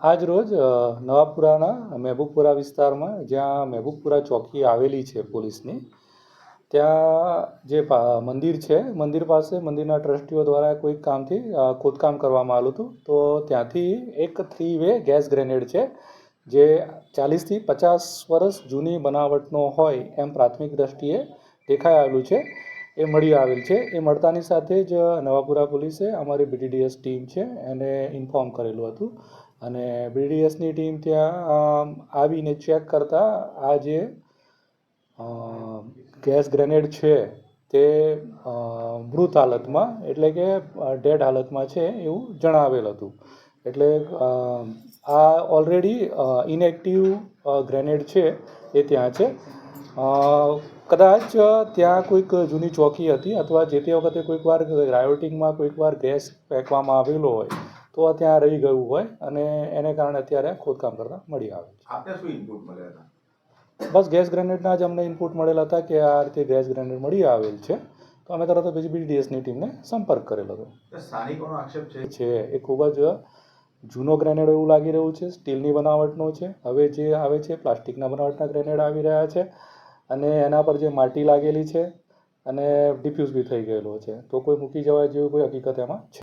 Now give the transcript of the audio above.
આજ રોજ નવાપુરાના મહેબૂબપુરા વિસ્તારમાં જ્યાં મહેબૂબપુરા ચોકી આવેલી છે પોલીસની, ત્યાં જે મંદિર છે, મંદિર પાસે મંદિરના ટ્રસ્ટીઓ દ્વારા કોઈક કામથી ખોદકામ કરવામાં આવેલું હતું. તો ત્યાંથી એક થ્રી વે ગેસ ગ્રેનેડ છે, જે ચાલીસથી પચાસ વર્ષ જૂની બનાવટનો હોય એમ પ્રાથમિક દ્રષ્ટિએ દેખાઈ આવેલું છે. એ મળી આવેલ છે. એ મળતાની સાથે જ નવાપુરા પોલીસે અમારી બીડીડીએસ ટીમ છે એને ઇન્ફોર્મ કરેલું હતું. અને બીડીડીએસની ટીમ ત્યાં આવીને ચેક કરતાં આ જે ગેસ ગ્રેનેડ છે તે મૃત હાલતમાં, એટલે કે ડેડ હાલતમાં છે એવું જણાવેલ હતું. એટલે આ ઓલરેડી ઇનએક્ટિવ ગ્રેનેડ છે એ ત્યાં છે. કદાચ ત્યાં કોઈક જૂની ચોકી હતી અથવા જે તે વખતે કોઈક વાર રાયોટિંગમાં કોઈક વાર ગેસ ફેંકવામાં આવેલો હોય તો આ ત્યાં રહી ગયું હોય અને એને કારણે અત્યારે ખોદકામ કરતા મળી આવે છે. બસ ગેસ ગ્રેનેડના જ અમને ઇનપુટ મળેલા હતા કે આ રીતે ગેસ ગ્રેનેડ મળી આવેલ છે. તો અમે તરત જ પછી બીડીએસની ટીમને સંપર્ક કરેલો હતો. સ્થાનિકોનો આક્ષેપ છે એ ખૂબ જ જૂનો ગ્રેનેડ એવું લાગી રહ્યું છે સ્ટીલની બનાવટનો છે. હવે જે આવે છે પ્લાસ્ટિકના બનાવટના ગ્રેનેડ આવી રહ્યા છે. અને એના પર જે માટી લાગેલી છે અને ડિફ્યુઝ બી થઈ ગયેલો છે. તો કોઈ મૂકી જવા જેવું કોઈ હકીકત એમાં છે?